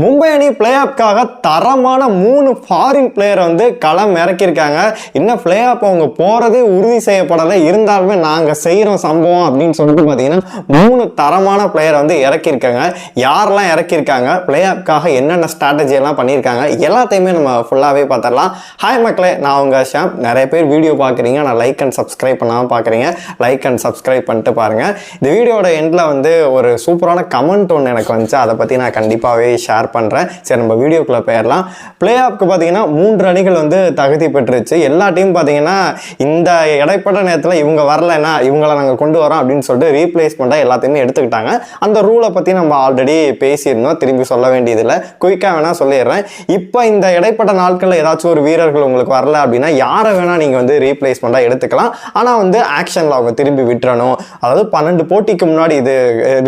மும்பை அணி பிளே ஆஃப்காக தரமான மூணு ஃபாரின் பிளேயரை வந்து களம் இறக்கியிருக்காங்க. இன்னும் பிளே ஆஃப் அவங்க போகிறதே உறுதி செய்யப்படலை. இருந்தாலுமே நாங்கள் செய்கிறோம் சம்பவம் அப்படின்னு சொல்லிட்டு பார்த்தீங்கன்னா மூணு தரமான பிளேயரை வந்து இறக்கியிருக்காங்க. யாரெல்லாம் இறக்கியிருக்காங்க? பிளே ஆஃப்காக என்னென்ன ஸ்ட்ராட்டஜி எல்லாம் பண்ணியிருக்காங்க? எல்லாத்தையுமே நம்ம ஃபுல்லாகவே பார்த்துடலாம். ஹாய் மக்களே நான் உங்கள் ஷாம். நிறைய பேர் வீடியோ பார்க்குறீங்க. நான் லைக் அண்ட் சப்ஸ்கிரைப் பண்ணாமல் பார்க்குறீங்க. லைக் அண்ட் சப்ஸ்கிரைப் பண்ணிட்டு பாருங்கள் இந்த வீடியோட எண்டில் வந்து ஒரு சூப்பரான கமெண்ட் ஒன்று எனக்கு வந்துச்சு. அதை பற்றி நான் கண்டிப்பாகவே ஷேர் பண்ணுறேன் சரி நம்ம வீடியோக்குள்ளே போயிடலாம். பிளே ஆஃப்க்கு பார்த்தீங்கன்னா மூன்று அணிகள் வந்து தகுதி பெற்றுச்சு எல்லா டீம் பார்த்தீங்கன்னா இந்த இடைப்பட்ட நேரத்தில் இவங்க வரலைன்னா இவங்களை நாங்கள் கொண்டு வரோம் அப்படின்னு சொல்லிட்டு ரீப்ளேஸ்மெண்ட்டாக எல்லாத்தையுமே எடுத்துக்கிட்டாங்க. அந்த ரூலை பற்றி நம்ம ஆல்ரெடி பேசியிருந்தோம். திரும்பி சொல்ல வேண்டியதில்லை. குயிக்காக வேணால் சொல்லிடுறேன். இப்போ இந்த இடைப்பட்ட நாட்களில் ஏதாச்சும் ஒரு வீரர்கள் உங்களுக்கு வரல அப்படின்னா யாரை வேணால் நீங்கள் வந்து ரீப்ளேஸ்மெண்ட்டாக எடுத்துக்கலாம். ஆனால் வந்து ஆக்ஷனில் அவங்க திரும்பி விட்டுறணும். அதாவது பன்னெண்டு போட்டிக்கு முன்னாடி இது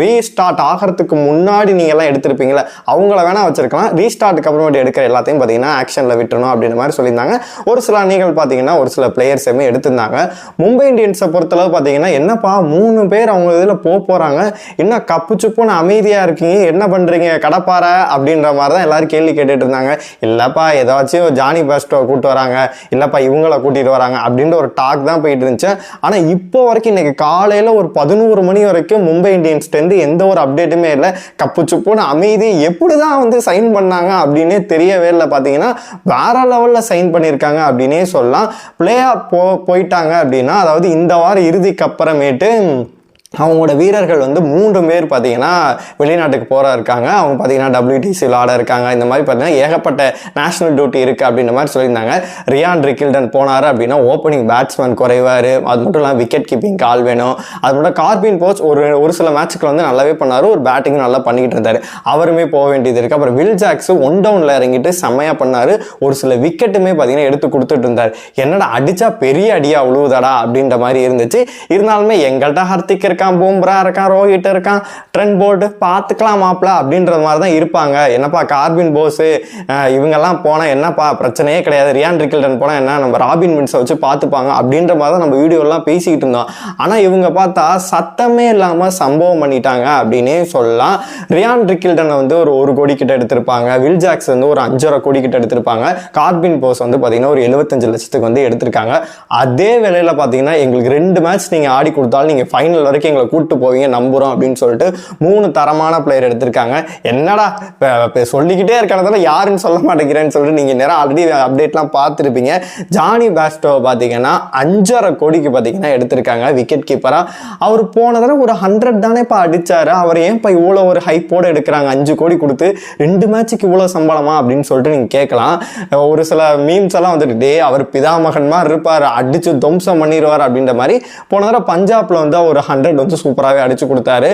ரீஸ்டார்ட் ஆகிறதுக்கு முன்னாடி நீங்கள் எல்லாம் எடுத்திருப்பீங்களே அவங்கள வேணால் வச்சிருக்கலாம். ரீஸ்டார்ட்டுக்கு அப்புறமேட்டு எடுக்கிற எல்லாத்தையும் பார்த்தீங்கன்னா ஆக்ஷனில் விட்டுறணும் அப்படின்ற மாதிரி சொல்லியிருந்தாங்க. ஒரு சில அணிகள் பார்த்தீங்கன்னா ஒரு சில பிளேயர்ஸுமே எடுத்திருந்தாங்க. மும்பை இந்தியன்ஸை பொறுத்தளவு பார்த்தீங்கன்னா என்னப்பா மூணு பேர் அவங்க இதில் போக போகிறாங்க இன்னும் கப்பு சுப்புன்னு அமைதியாக இருக்கீங்க? என்ன பண்ணுறீங்க கடப்பாறை அப்படின்ற மாதிரி தான் எல்லாரும் கேள்வி கேட்டுட்டு இருந்தாங்க. இல்லைப்பா ஏதாச்சும் ஜானி பாஸ்டோ கூப்பிட்டு வராங்க. இல்லைப்பா இவங்கள கூட்டிகிட்டு வராங்க அப்படின்ற ஒரு டாக் தான் போயிட்டு இருந்துச்சு. ஆனால் இப்போ வரைக்கும் இன்றைக்கி காலையில் ஒரு பதினோரு மணி வரைக்கும் மும்பை இந்தியன்ஸ்லேருந்து எந்த ஒரு அப்டேட்டுமே இல்லை. கப்பு சுப்புன்னு அமைதி எப்படி தான் வந்து சைன் பண்ணாங்க அப்படின்னே தெரியவே இல்லை. பார்த்தீங்கன்னா வேற லெவலில் சைன் பண்ணியிருக்காங்க அப்படின்னே சொல்லலாம். பிளே ஆஃப் போ போயிட்டாங்க அப்படின்னா அதாவது இந்த வாரம் இறுதிக்கு அப்புறமேட்டு அவங்களோட வீரர்கள் வந்து மூன்று பேர் பார்த்தீங்கன்னா வெளிநாட்டுக்கு போகிறா இருக்காங்க. அவங்க பார்த்தீங்கன்னா டபிள்யூடிசியில் ஆட இருக்காங்க. இந்த மாதிரி பார்த்தீங்கன்னா ஏகப்பட்ட நேஷனல் டியூட்டி இருக்குது அப்படின்ற மாதிரி சொல்லியிருந்தாங்க. ரியான் ரிக்கில்டன் போனார் அப்படின்னா ஓப்பனிங் பேட்ஸ்மேன் குறைவார். அது மட்டும் இல்லாமல் விக்கெட் கீப்பிங் கால் வேணும். அது மட்டும் கார்பின் போச் ஒரு ஒரு சில மேட்சுக்கு வந்து நல்லாவே பண்ணார். ஒரு பேட்டிங் நல்லா பண்ணிக்கிட்டு இருந்தார். அவருமே போக வேண்டியது இருக்குது அப்புறம் வில் ஜாக்ஸ் ஒன் டவுனில் இறங்கிட்டு செம்மையாக பண்ணார். ஒரு சில விக்கெட்டுமே பார்த்தீங்கன்னா எடுத்து கொடுத்துட்டு இருந்தார். என்னடா அடித்தா பெரிய அடியாக உழுவுதாடா அப்படின்ற மாதிரி இருந்துச்சு. இருந்தாலுமே எங்கள்கிட்ட ஹர்திக் இருக்கான் பூம்ரா இருக்கான் ரோஹித் இருக்கான் ட்ரெண்ட் போர்டு பார்த்துக்கலாம் மாப்பிள அப்படின்ற மாதிரி தான் இருப்பாங்க. என்னப்பா கார்பின் போஸு இவங்கெல்லாம் போனால் என்னப்பா பிரச்சனையே கிடையாது. ரியான் ரிக்கில்டன் போனால் என்ன நம்ம ராபின் மின்ஸை வச்சு பார்த்துப்பாங்க அப்படின்ற மாதிரி தான் நம்ம வீடியோலாம் பேசிக்கிட்டு இருந்தோம். ஆனால் இவங்க பார்த்தா சத்தமே இல்லாமல் சம்பவம் பண்ணிட்டாங்க அப்படின்னே சொல்லலாம். ரியான் ரிக்கில்டனை வந்து ஒரு ஒரு கோடி கிட்ட எடுத்திருப்பாங்க. வில் ஜாக்ஸ் வந்து ஒரு அஞ்சரை கோடி கிட்ட எடுத்திருப்பாங்க. கார்பின் போஸ் வந்து பார்த்தீங்கன்னா ஒரு எழுபத்தஞ்சு லட்சத்துக்கு வந்து எடுத்திருக்காங்க. அதே வேலையில் பார்த்தீங்கன்னா எங்களுக்கு ரெண்டு மேட்ச் நீங்கள் ஆடி கொடுத்தாலும் நீங்கள் ஃபைனல் வரைக்கும் எங்களை கூட்டு போவீங்க நம்புகிறோம் அப்படின்னு சொல்லிட்டு மூணு தரமான பிளேயர் எடுத்திருக்காங்க. என்னடா சொல்லிக்கிட்டே இருக்கிறதால யாருன்னு சொல்ல மாட்டேங்கிறேன்னு சொல்லிட்டு நீங்கள் நேரம் ஆல்ரெடி அப்டேட்லாம் பார்த்துருப்பீங்க. ஜானி பேஸ்டோ பார்த்தீங்கன்னா அஞ்சரை கோடிக்கு பார்த்தீங்கன்னா எடுத்திருக்காங்க விக்கெட் கீப்பராக அவர் போன தடவை ஒரு ஹண்ட்ரட் தானேப்பா அடிச்சாரு. அவர் ஏன் இப்போ இவ்வளோ ஒரு ஹைப்போடு எடுக்கிறாங்க? அஞ்சு கோடி கொடுத்து ரெண்டு மேட்சுக்கு இவ்வளோ சம்பளமா அப்படின்னு சொல்லிட்டு நீங்கள் கேட்கலாம். ஒரு சில மீம்ஸ் எல்லாம் வந்துட்டு டே அவர் பிதாமகன் மாதிரி இருப்பார் அடிச்சு துவம்சம் பண்ணிடுவார் அப்படின்ற மாதிரி போன தடவை பஞ்சாப்ல வந்து ஒரு ஹண்ட்ரட் வந்து சூப்பராகவே அடிச்சு கொடுத்தாரு.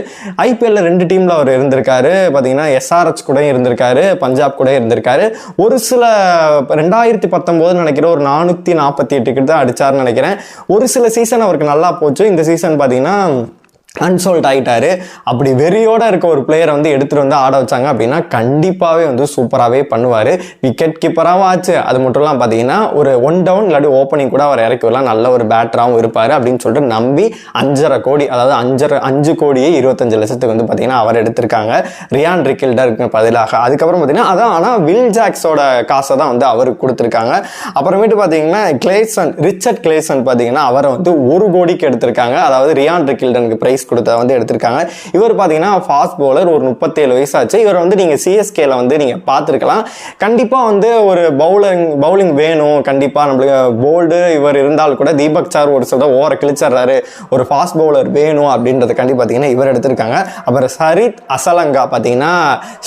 ஐபிஎல்ல ரெண்டு டீம்ல அவர் இருந்திருக்காரு. பார்த்தீங்கன்னா எஸ்ஆர்எச் கூட இருந்திருக்காரு பஞ்சாப் கூட இருந்திருக்காரு. ஒரு சில ரெண்டாயிரத்தி பத்தொம்போது நினைக்கிற ஒரு நானூற்றி நாற்பத்தி எட்டு கிட்ட தான் அடிச்சாருன்னு நினைக்கிறேன். ஒரு சில சீசன் அவருக்கு நல்லா போச்சு. இந்த சீசன் பார்த்தீங்கன்னா அன்சோல்ட் ஆகிட்டாரு அப்படி வெறியோட இருக்க ஒரு பிளேயரை வந்து எடுத்துகிட்டு வந்து ஆட வச்சாங்க அப்படின்னா கண்டிப்பாகவே வந்து சூப்பராகவே பண்ணுவார். விக்கெட் கீப்பராகவும் ஆச்சு. அது மட்டும் இல்லாமல் பார்த்தீங்கன்னா ஒரு ஒன் டவுன் இல்லாட்டி ஓப்பனிங் கூட அவர் இறக்கி விடலாம் நல்ல ஒரு பேட்டராகவும் இருப்பார் அப்படின்னு சொல்லிட்டு நம்பி அஞ்சரை கோடி அதாவது அஞ்சரை அஞ்சு கோடியே இருபத்தஞ்சு லட்சத்துக்கு வந்து பார்த்தீங்கன்னா அவர் எடுத்திருக்காங்க. ரியான் ரிக்கில்டருக்கு பதிலாக. அதுக்கப்புறம் பார்த்தீங்கன்னா அதான் ஆனால் வில் ஜாக்ஸோட காசை தான் வந்து அவருக்கு கொடுத்துருக்காங்க. அப்புறமேட்டு பார்த்தீங்கன்னா கிளேசன் ரிச்சர்ட் கிளேசன் பார்த்தீங்கன்னா அவரை வந்து ஒரு கோடிக்கு எடுத்திருக்காங்க. அதாவது ரியான் ரிக்கில்டனுக்கு பிரைஸ் கொடுத்த வந்து எடுத்திருக்காங்க. இவர் பார்த்தீங்கன்னா ஃபாஸ்ட் பவுலர் ஒரு முப்பத்தேழு வயசாச்சு. இவர் வந்து நீங்கள் சிஎஸ்கேல வந்து நீங்கள் பார்த்துருக்கலாம். கண்டிப்பாக வந்து ஒரு பவுலிங் பவுலிங் வேணும். கண்டிப்பாக நம்மளுக்கு போல்டு இவர் இருந்தால் கூட தீபக் சார் ஒரு சில ஓர கிழிச்சிடுறாரு. ஒரு ஃபாஸ்ட் பவுலர் வேணும் அப்படின்றதுக்காண்டி பார்த்தீங்கன்னா இவர் எடுத்திருக்காங்க. அப்புறம் சரித் அசலங்கா பார்த்தீங்கன்னா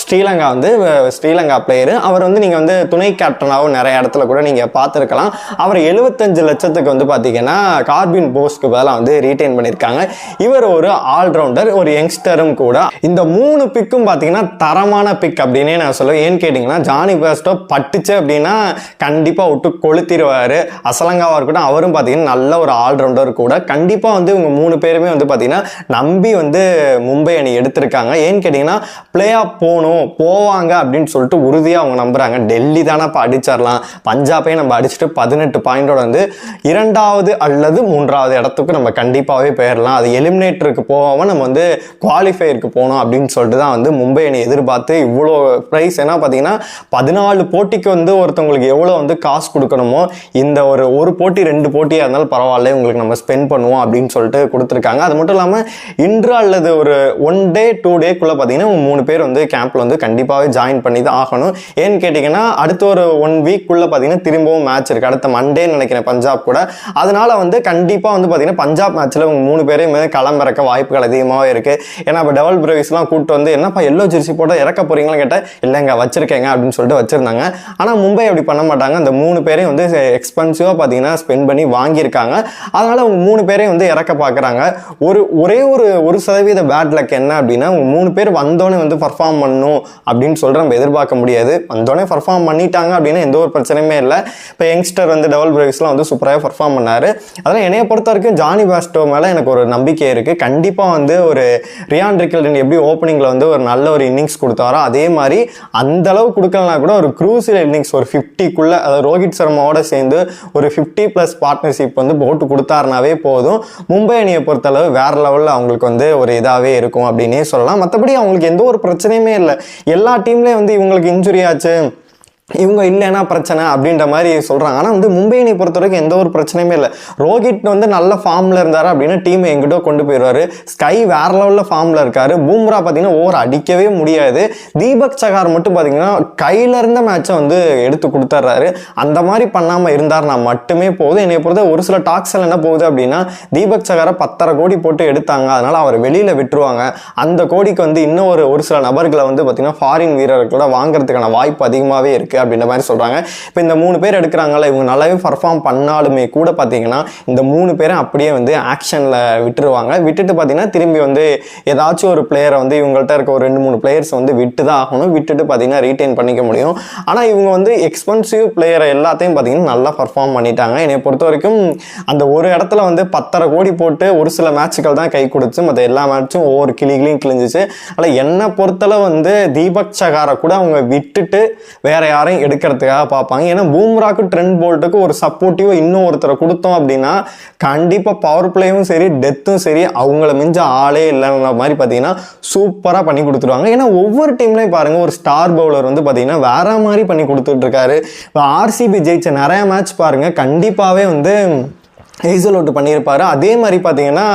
ஸ்ரீலங்கா வந்து ஸ்ரீலங்கா பிளேயரு அவர் வந்து நீங்கள் வந்து துணை கேப்டனாகவும் நிறைய இடத்துல கூட நீங்கள் பார்த்துருக்கலாம். அவர் எழுபத்தஞ்சு லட்சத்துக்கு வந்து பார்த்தீங்கன்னா கார்பின் போஸ்க்கு பதிலாக வந்து ரீட்டைன் பண்ணியிருக்காங்க. இவர் ஒரு ஆல்ரவுண்டர் ஒரு யங்ஸ்டரும் கூட. இந்த மூணு பிக்கும் பார்த்தீங்கன்னா தரமான பிக் அப்படின்னே நான் சொல்லுவேன். ஏன்னு கேட்டிங்கன்னா ஜானி பேஸ்டோ பட்டுச்சு அப்படின்னா கண்டிப்பாக விட்டு கொளுத்திடுவார். அசலங்காவாக இருக்கட்டும் அவரும் பார்த்தீங்கன்னா நல்ல ஒரு ஆல்ரவுண்டர் கூட. கண்டிப்பாக வந்து இவங்க மூணு பேருமே வந்து பார்த்தீங்கன்னா நம்பி வந்து மும்பை அணி எடுத்திருக்காங்க. ஏன்னு கேட்டிங்கன்னா பிளே ஆஃப் போகணும் போவாங்க அப்படின்னு சொல்லிட்டு உறுதியாக அவங்க நம்புறாங்க. டெல்லி தானே இப்போ அடிச்சிடலாம். பஞ்சாபையும் நம்ம அடிச்சுட்டு பதினெட்டு பாயிண்டோட வந்து இரண்டாவது அல்லது மூன்றாவது இடத்துக்கு நம்ம கண்டிப்பாகவே போயிடலாம். அது எலிமினேட்டர் பேப்பருக்கு போகாமல் நம்ம வந்து குவாலிஃபையருக்கு போகணும் அப்படின்னு சொல்லிட்டு தான் வந்து மும்பை அணி எதிர்பார்த்து இவ்வளோ ப்ரைஸ் ஏன்னா பார்த்தீங்கன்னா பதினாலு போட்டிக்கு வந்து ஒருத்தவங்களுக்கு எவ்வளோ வந்து காசு கொடுக்கணுமோ இந்த ஒரு ஒரு போட்டி ரெண்டு போட்டியாக இருந்தாலும் பரவாயில்ல உங்களுக்கு நம்ம ஸ்பெண்ட் பண்ணுவோம் அப்படின்னு சொல்லிட்டு கொடுத்துருக்காங்க. அது மட்டும் இல்லாமல் இன்று அல்லது ஒரு ஒன் டே டூ டேக்குள்ளே பார்த்தீங்கன்னா மூணு பேர் வந்து கேம்பில் வந்து கண்டிப்பாகவே ஜாயின் பண்ணி தான் ஆகணும். ஏன்னு கேட்டிங்கன்னா அடுத்த ஒரு ஒன் வீக்குள்ளே பார்த்தீங்கன்னா திரும்பவும் மேட்ச் இருக்குது அடுத்த மண்டேன்னு நினைக்கிறேன் பஞ்சாப் கூட. அதனால் வந்து கண்டிப்பாக வந்து பார்த்தீங்கன்னா பஞ்சாப் மேட்ச்சில் உங்கள் மூணு பேரையும் வந்து வாய்ப்புகள் அதிகமாகவே இருக்குது ஏன்னா இப்போ டபுள் பிரேவிஸ்லாம் கூப்பிட்டு வந்து என்னப்பா எல்லோ ஜெர்சி போட்டால் இறக்க போகிறீங்களான்னு கேட்டால் இல்லைங்க வச்சிருக்கேங்க அப்படின்னு சொல்லிட்டு வச்சுருந்தாங்க. ஆனால் மும்பை அப்படி பண்ண மாட்டாங்க. அந்த மூணு பேரையும் வந்து எக்ஸ்பென்சிவாக பார்த்தீங்கன்னா ஸ்பெண்ட் பண்ணி வாங்கியிருக்காங்க. அதனால் அவங்க மூணு பேரையும் வந்து இறக்க பார்க்குறாங்க ஒரு ஒரே ஒரு ஒரு சதவீத பேட் லக் என்ன அப்படின்னா அவங்க மூணு பேர் வந்தோடனே வந்து பர்ஃபார்ம் பண்ணணும் அப்படின்னு சொல்கிற நம்ம எதிர்பார்க்க முடியாது. வந்தோடனே பர்ஃபார்ம் பண்ணிட்டாங்க அப்படின்னா எந்த ஒரு பிரச்சனையுமே இல்லை. இப்போ யங்ஸ்டர் வந்து டபுள் பிரேவிஸ்லாம் வந்து சூப்பராக பர்ஃபார்ம் பண்ணார். அதனால் என்னைய பொறுத்த வரைக்கும் ஜானி பாஸ்டோ மேலே எனக்கு ஒரு நம்பிக்கை இருக்குது கண்டிப்பாக வந்து ஒரு ரியான் ரிக்கல்டன் எப்படி ஓப்பனிங்கில் வந்து ஒரு நல்ல ஒரு இன்னிங்ஸ் கொடுத்தாரோ அதே மாதிரி அந்த அளவு கொடுக்கலனா கூட ஒரு க்ரூசியல் இன்னிங்ஸ் ஒரு ஃபிஃப்டிக்குள்ளே அதாவது ரோஹித் சர்மாவோட சேர்ந்து ஒரு ஃபிஃப்டி ப்ளஸ் பார்ட்னர்ஷிப் வந்து போட்டு கொடுத்தாருனாவே போதும். மும்பை அணியை பொறுத்தளவு வேறு லெவலில் அவங்களுக்கு வந்து ஒரு இதாகவே இருக்கும் அப்படின்னே சொல்லலாம். மற்றபடி அவங்களுக்கு எந்த ஒரு பிரச்சனையுமே இல்லை. எல்லா டீம்லேயும் வந்து இவங்களுக்கு இன்ஜுரி ஆச்சு. இவங்க இல்லைன்னா பிரச்சனை அப்படின்ற மாதிரி சொல்கிறாங்க ஆனால் வந்து மும்பை பொறுத்த வரைக்கும் எந்த ஒரு பிரச்சனையுமே இல்லை. ரோஹித் வந்து நல்ல ஃபார்மில் இருந்தார் அப்படின்னா டீமை எங்கிட்ட கொண்டு போயிடுவார். ஸ்கை வேற லெவலில் ஃபார்மில் இருக்கார். பூம்ரா பார்த்தீங்கன்னா ஓவர் அடிக்கவே முடியாது. தீபக் சகார் மட்டும் பார்த்தீங்கன்னா கையில் இருந்த மேட்சை வந்து எடுத்து கொடுத்துட்றாரு. அந்த மாதிரி பண்ணாமல் இருந்தார்னா மட்டுமே போதும். என்னை பொறுத்த ஒரு சில டாக்ஸில் என்ன போகுது அப்படின்னா தீபக் சகாரை பத்தரை கோடி போட்டு எடுத்தாங்க. அதனால் அவர் வெளியில் விட்டுருவாங்க. அந்த கோடிக்கு வந்து இன்னும் ஒரு ஒரு சில நபர்களை வந்து பார்த்தீங்கன்னா ஃபாரின் வீரர்களோட வாங்குறதுக்கான வாய்ப்பு அதிகமாகவே இருக்குது அப்படின்ற மாதிரி சொல்கிறாங்க இப்போ இந்த மூணு பேர் எடுக்கிறாங்கல்ல இவங்க நல்லாவே பர்ஃபார்ம் பண்ணாலுமே கூட பார்த்தீங்கன்னா இந்த மூணு பேரும் அப்படியே வந்து ஆக்ஷனில் விட்டுருவாங்க. விட்டுட்டு பார்த்தீங்கன்னா திரும்பி வந்து ஏதாச்சும் ஒரு பிளேயரை வந்து இவங்கள்ட்ட இருக்க ஒரு ரெண்டு மூணு பிளேயர்ஸ் வந்து விட்டு தான் ஆகணும். விட்டுட்டு பார்த்தீங்கன்னா ரீட்டைன் பண்ணிக்க முடியும். ஆனால் இவங்க வந்து எக்ஸ்பென்சிவ் பிளேயரை எல்லாத்தையும் பார்த்தீங்கன்னா நல்லா பர்ஃபார்ம் பண்ணிட்டாங்க. என்னை பொறுத்த வரைக்கும் அந்த ஒரு இடத்துல வந்து பத்தரை கோடி போட்டு ஒரு சில மேட்சுகள் தான் கை கொடுத்து மற்ற எல்லா மேட்சும் ஒவ்வொரு கிளிகளையும் கிழிஞ்சிச்சு. ஆனால் என்னை பொறுத்தளவு வந்து தீபக் சகாரை கூட அவங்க விட்டுட்டு வேற எல்லாரையும் எடுக்கிறதுக்காக பார்ப்பாங்க. ஏன்னா பூம்ராக்கு ட்ரெண்ட் போல்ட்டுக்கு ஒரு சப்போர்ட்டிவ் இன்னும் ஒருத்தரை கொடுத்தோம் அப்படின்னா கண்டிப்பாக பவர் பிளேயும் சரி டெத்தும் சரி அவங்கள மிஞ்ச ஆளே இல்லைன்ற மாதிரி பார்த்தீங்கன்னா சூப்பராக பண்ணி கொடுத்துருவாங்க. ஏன்னா ஒவ்வொரு டீம்லையும் பாருங்கள் ஒரு ஸ்டார் பவுலர் வந்து பார்த்தீங்கன்னா வேற மாதிரி பண்ணி கொடுத்துட்ருக்காரு இப்போ ஆர்சிபி ஜெயிச்ச நிறைய மேட்ச் பாருங்கள் கண்டிப்பாகவே வந்து ஹேசலோட் பண்ணியிருப்பாரு. அதே மாதிரி பார்த்தீங்கன்னா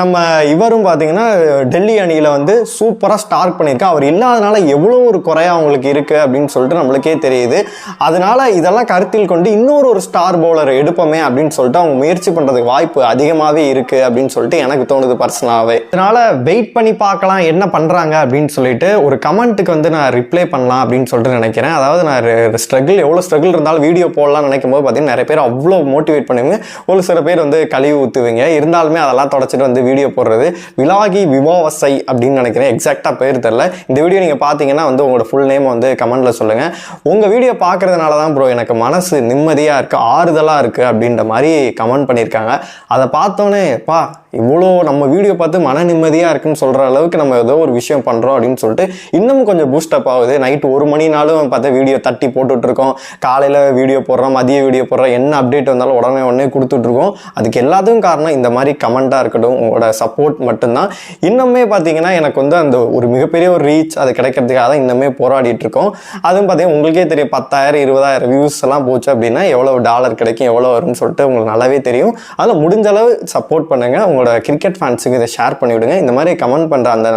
நம்ம இவரும் பார்த்தீங்கன்னா டெல்லி அணியில் வந்து சூப்பராக ஸ்டார்ட் பண்ணியிருக்கா. அவர் இல்லாதனால எவ்வளோ ஒரு குறையா அவங்களுக்கு இருக்குது அப்படின்னு சொல்லிட்டு நம்மளுக்கே தெரியுது. அதனால இதெல்லாம் கருத்தில் கொண்டு இன்னொரு ஒரு ஸ்டார் பவுலர் எடுப்போமே அப்படின்னு சொல்லிட்டு அவங்க முயற்சி பண்ணுறதுக்கு வாய்ப்பு அதிகமாகவே இருக்குது அப்படின்னு சொல்லிட்டு எனக்கு தோணுது பர்சனலாகவே அதனால் வெயிட் பண்ணி பார்க்கலாம் என்ன பண்ணுறாங்க அப்படின்னு சொல்லிட்டு ஒரு கமெண்ட்டுக்கு வந்து நான் ரிப்ளை பண்ணலாம் அப்படின்னு சொல்லிட்டு நினைக்கிறேன். அதாவது நான் ஸ்ட்ரகிள் எவ்வளோ ஸ்ட்ரகிள் இருந்தாலும் வீடியோ போடலாம்னு நினைக்கும் போது பார்த்தீங்கன்னா நிறைய பேர் அவ்வளோ மோட்டிவேட் பண்ணுவீங்க ஒரு சில பேர் வந்து கழுவி ஊற்றுவீங்க இருந்தாலுமே அதெல்லாம் தொடச்சிட்டு வந்து வீடியோ போடுறது. விலாகி விவாவசை அப்படின்னு நினைக்கிறேன். எக்ஸாக்டாக பேர் தெரில இந்த வீடியோ நீங்கள் பார்த்தீங்கன்னா வந்து உங்களோட ஃபுல் நேம் வந்து கமெண்ட்டில் சொல்லுங்கள் உங்கள் வீடியோ பார்க்குறதுனால தான் ப்ரோ எனக்கு மனசு நிம்மதியாக இருக்குது ஆறுதலாக இருக்குது அப்படின்ற மாதிரி கமெண்ட் பண்ணியிருக்காங்க. அதை பார்த்தோன்னே பா இவ்வளோ நம்ம வீடியோ பார்த்து மன நிம்மதியாக இருக்குன்னு சொல்கிற அளவுக்கு நம்ம ஏதோ ஒரு விஷயம் பண்ணுறோம் அப்படின்னு சொல்லிட்டு இன்னும் கொஞ்சம் பூஸ்டப் ஆகுது. நைட் ஒரு மணினாலும் பார்த்தா வீடியோ தட்டி போட்டுட்ருக்கோம் காலையில் வீடியோ போடுறோம் மதிய வீடியோ போடுறோம். என்ன அப்டேட் வந்தாலும் உடனே உடனே கொடுத்துட்ருக்கோம் அதுக்கு எல்லாத்துக்கும் காரணம் இந்த மாதிரி கமெண்ட்டாக இருக்கட்டும் உங்களோட சப்போர்ட் மட்டும்தான். இன்னுமே பார்த்தீங்கன்னா எனக்கு வந்து அந்த ஒரு மிகப்பெரிய ஒரு ரீச் அது கிடைக்கிறதுக்காக தான் இன்னுமே போராடிட்டு இருக்கோம். அதுவும் பார்த்தீங்கன்னா உங்களுக்கே தெரியும் பத்தாயிரம் இருபதாயிரம் வியூஸ் எல்லாம் போச்சு அப்படின்னா எவ்வளோ டாலர் கிடைக்கும் எவ்வளோ வரும்னு சொல்லிட்டு உங்களுக்கு நல்லாவே தெரியும். அதில் முடிஞ்ச அளவு சப்போர்ட் பண்ணுங்கள் உங்களோட கிரிக்கெட் ஃபேன்ஸுக்கு இதை ஷேர் பண்ணிவிடுங்க. இந்த மாதிரி கமெண்ட் பண்ணுற அந்த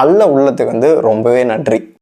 நல்ல உள்ளத்துக்கு வந்து ரொம்பவே நன்றி.